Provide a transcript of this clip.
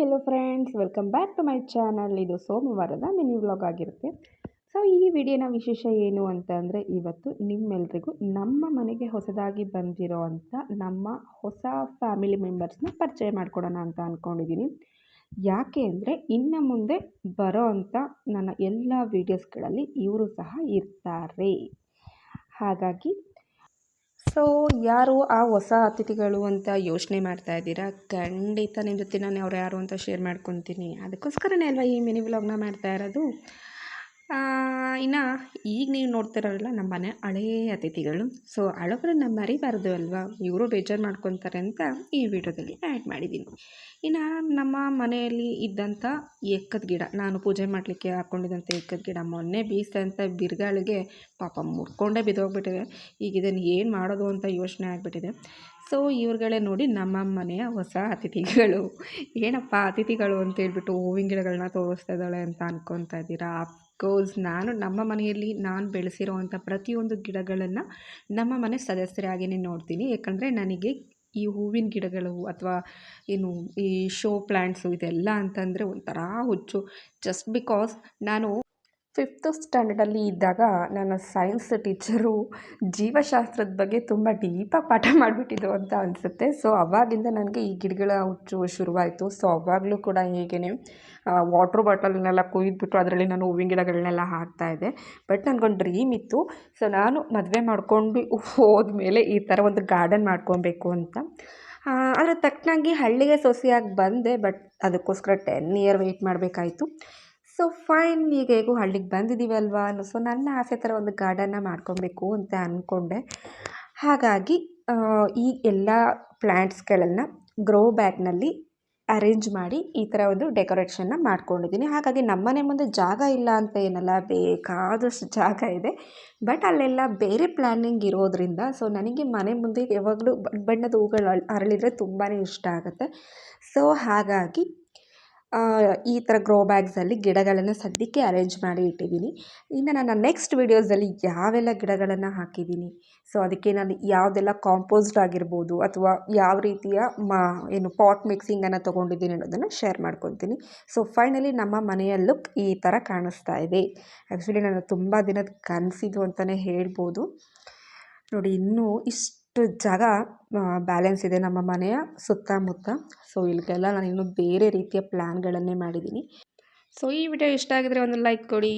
Hello friends welcome back to my channel ಇದು ಸೋಮವಾರದ mini vlog ಆಗಿರುತ್ತೆ. ಸೊ ಈ ವಿಡಿಯೋನ ವಿಶೇಷ ಏನು ಅಂತ ಅಂದರೆ, ಇವತ್ತು ನಿಮ್ಮೆಲ್ರಿಗೂ ನಮ್ಮ ಮನೆಗೆ ಹೊಸದಾಗಿ ಬಂದಿರೋ ಅಂಥ ನಮ್ಮ ಹೊಸ ಫ್ಯಾಮಿಲಿ ಮೆಂಬರ್ಸ್ನ ಪರಿಚಯ ಮಾಡ್ಕೊಡೋಣ ಅಂತ ಅಂದ್ಕೊಂಡಿದ್ದೀನಿ ಯಾಕೆ ಅಂದರೆ, ಇನ್ನು ಮುಂದೆ ಬರೋ ಅಂಥ ನನ್ನ ಎಲ್ಲ ವೀಡಿಯೋಸ್ಗಳಲ್ಲಿ ಇವರು ಸಹ ಇರ್ತಾರೆ. ಹಾಗಾಗಿ ಸೊ ಯಾರು ಆ ಹೊಸ ಅತಿಥಿಗಳು ಅಂತ ಯೋಚನೆ ಮಾಡ್ತಾ ಇದ್ದೀರಾ? ಖಂಡಿತ ನಿಮ್ಮ ಜೊತೆ ನಾನು ಅವ್ರು ಯಾರು ಅಂತ ಶೇರ್ ಮಾಡ್ಕೊತೀನಿ. ಅದಕ್ಕೋಸ್ಕರನೇ ಅಲ್ವಾ ಈ ಮಿನಿ ವ್ಲಾಗ್ನ ಮಾಡ್ತಾ ಇರೋದು? ಇನ್ನು ಈಗ ನೀವು ನೋಡ್ತಿರೋಲ್ಲ ನಮ್ಮ ಮನೆ ಹಳೇ ಅತಿಥಿಗಳು. ಸೊ ಹಳಬ್ರನ್ನ ಮರಿಬಾರ್ದು ಅಲ್ವಾ? ಇವರು ಬೇಜಾರು ಮಾಡ್ಕೊತಾರೆ ಅಂತ ಈ ವಿಡಿಯೋದಲ್ಲಿ ಆ್ಯಡ್ ಮಾಡಿದ್ದೀನಿ ಇನ್ನು ನಮ್ಮ ಮನೆಯಲ್ಲಿ ಇದ್ದಂಥ ಎಕ್ಕದ ಗಿಡ, ನಾನು ಪೂಜೆ ಮಾಡಲಿಕ್ಕೆ ಹಾಕ್ಕೊಂಡಿದ್ದಂಥ ಎಕ್ಕದ ಗಿಡ ಮೊನ್ನೆ ಬೀಸಿದಂಥ ಬಿರುಗಾಳಿಗೆ ಪಾಪ ಮುರ್ಕೊಂಡೇ ಬಿದ್ದೋಗ್ಬಿಟ್ಟಿದೆ. ಈಗ ಇದನ್ನು ಏನು ಮಾಡೋದು ಅಂತ ಯೋಚನೆ ಆಗಿಬಿಟ್ಟಿದೆ. ಸೊ, ಇವ್ರುಗಳೇ ನೋಡಿ ನಮ್ಮ ಮನೆಯ ಹೊಸ ಅತಿಥಿಗಳು. ಏನಪ್ಪ ಅತಿಥಿಗಳು ಅಂತ ಹೇಳ್ಬಿಟ್ಟು ಹೂವಿನ ಗಿಡಗಳನ್ನ ತೋರಿಸ್ತಾ ಇದ್ದಾಳೆ ಅಂತ ಅನ್ಕೊತಾ ಇದ್ದೀರಾ? ಅಫ್ಕೋರ್ಸ್ ನಾನು ನಮ್ಮ ಮನೆಯಲ್ಲಿ ನಾನು ಬೆಳೆಸಿರುವಂಥ ಪ್ರತಿಯೊಂದು ಗಿಡಗಳನ್ನು ನಮ್ಮ ಮನೆ ಸದಸ್ಯರಾಗಿಯೇ ನೋಡ್ತೀನಿ. ಯಾಕಂದರೆ ನನಗೆ ಈ ಹೂವಿನ ಗಿಡಗಳು ಅಥವಾ ಏನು ಈ ಶೋ ಪ್ಲ್ಯಾಂಟ್ಸು ಇದೆಲ್ಲ ಅಂತಂದರೆ ಒಂಥರ ಹುಚ್ಚು. ಜಸ್ಟ್ ಬಿಕಾಸ್ ನಾನು ಫಿಫ್ತ್ ಸ್ಟ್ಯಾಂಡರ್ಡಲ್ಲಿ ಇದ್ದಾಗ ನನ್ನ ಸೈನ್ಸ್ ಟೀಚರು ಜೀವಶಾಸ್ತ್ರದ ಬಗ್ಗೆ ತುಂಬ ಡೀಪಾಗಿ ಪಾಠ ಮಾಡಿಬಿಟ್ಟಿದ್ದು ಅಂತ ಅನಿಸುತ್ತೆ. ಸೊ ಅವಾಗಿಂದ ನನಗೆ ಈ ಗಿಡಗಳ ಹುಚ್ಚು ಶುರುವಾಯಿತು. ಸೊ ಅವಾಗಲೂ ಕೂಡ ಹೀಗೇ ವಾಟ್ರ್ ಬಾಟಲ್ನೆಲ್ಲ ಕುಯ್ದುಬಿಟ್ಟು ಅದರಲ್ಲಿ ನಾನು ಹೂವಿನ ಗಿಡಗಳನ್ನೆಲ್ಲ ಹಾಕ್ತಾ ಇದ್ದೆ. ಬಟ್ ನನಗೊಂದು ಡ್ರೀಮ್ ಇತ್ತು. ಸೊ ನಾನು ಮದುವೆ ಮಾಡ್ಕೊಂಡು ಹೋದ್ಮೇಲೆ ಈ ಥರ ಒಂದು ಗಾರ್ಡನ್ ಮಾಡ್ಕೊಬೇಕು ಅಂತ. ಅದರ ತಕ್ಕನಾಗಿ ಹಳ್ಳಿಗೆ ಸೊಸೆಯಾಗಿ ಬಂದೆ. ಬಟ್ ಅದಕ್ಕೋಸ್ಕರ ಟೆನ್ ಇಯರ್ ವೆಯ್ಟ್ ಮಾಡಬೇಕಾಯ್ತು. ಸೊ ಫೈನ್ ಈಗ ಹೇಗೂ ಹಳ್ಳಿಗೆ ಬಂದಿದ್ದೀವಲ್ವಾ ಸೊ ನನ್ನ ಆಸೆ ಥರ ಒಂದು ಗಾರ್ಡನ್ನ ಮಾಡ್ಕೊಬೇಕು ಅಂತ ಅಂದ್ಕೊಂಡೆ ಹಾಗಾಗಿ ಈ ಎಲ್ಲ ಪ್ಲ್ಯಾಂಟ್ಸ್ಗಳನ್ನು ಗ್ರೋ ಬ್ಯಾಗ್ನಲ್ಲಿ ಅರೇಂಜ್ ಮಾಡಿ ಈ ಥರ ಒಂದು ಡೆಕೋರೇಷನ್ನ ಮಾಡ್ಕೊಂಡಿದ್ದೀನಿ. ಹಾಗಾಗಿ ನಮ್ಮನೆ ಮುಂದೆ ಜಾಗ ಇಲ್ಲ ಅಂತ ಏನಲ್ಲ, ಬೇಕಾದಷ್ಟು ಜಾಗ ಇದೆ. ಬಟ್ ಅಲ್ಲೆಲ್ಲ ಬೇರೆ ಪ್ಲ್ಯಾನಿಂಗ್ ಇರೋದ್ರಿಂದ ಸೊ ನನಗೆ ಮನೆ ಮುಂದೆ ಯಾವಾಗಲೂ ಬಣ್ಣದ ಹೂಗಳು ಅರಳಿದರೆ ತುಂಬಾ ಇಷ್ಟ ಆಗುತ್ತೆ. ಸೊ ಹಾಗಾಗಿ ಈ ಥರ ಗ್ರೋ ಬ್ಯಾಗ್ಸಲ್ಲಿ ಗಿಡಗಳನ್ನು ಸದ್ಯಕ್ಕೆ ಅರೇಂಜ್ ಮಾಡಿ ಇಟ್ಟಿದ್ದೀನಿ. ಇನ್ನು ನನ್ನ ನೆಕ್ಸ್ಟ್ ವೀಡಿಯೋಸಲ್ಲಿ ಯಾವೆಲ್ಲ ಗಿಡಗಳನ್ನು ಹಾಕಿದ್ದೀನಿ. ಸೊ ಅದಕ್ಕೆ ನಾನು ಯಾವುದೆಲ್ಲ ಕಾಂಪೋಸ್ಡ್ ಆಗಿರ್ಬೋದು ಅಥವಾ ಯಾವ ರೀತಿಯ ಮಾ, ಏನು ಪಾಟ್ ಮಿಕ್ಸಿಂಗನ್ನು ತೊಗೊಂಡಿದ್ದೀನಿ ಅನ್ನೋದನ್ನು ಶೇರ್ ಮಾಡ್ಕೊತೀನಿ. ಸೊ ಫೈನಲಿ ನಮ್ಮ ಮನೆಯ ಲುಕ್ ಈ ಥರ ಕಾಣಿಸ್ತಾ ಇದೆ. ಆ್ಯಕ್ಚುಲಿ ನಾನು ತುಂಬ ದಿನದ ಕನಸಿದು ಅಂತಲೇ ಹೇಳ್ಬೋದು. ನೋಡಿ, ಇನ್ನೂ ಇಷ್ಟು ಅಷ್ಟು ಜಾಗ ಬ್ಯಾಲೆನ್ಸ್ ಇದೆ ನಮ್ಮ ಮನೆಯ ಸುತ್ತಮುತ್ತ. ಸೊ ಇಲ್ಲಿಗೆಲ್ಲ ನಾನು ಇನ್ನೂ ಬೇರೆ ರೀತಿಯ ಪ್ಲ್ಯಾನ್ಗಳನ್ನೇ ಮಾಡಿದ್ದೀನಿ. ಸೊ ಈ ವಿಡಿಯೋ ಇಷ್ಟ ಆಗಿದ್ರೆ ಒಂದು ಲೈಕ್ ಕೊಡಿ.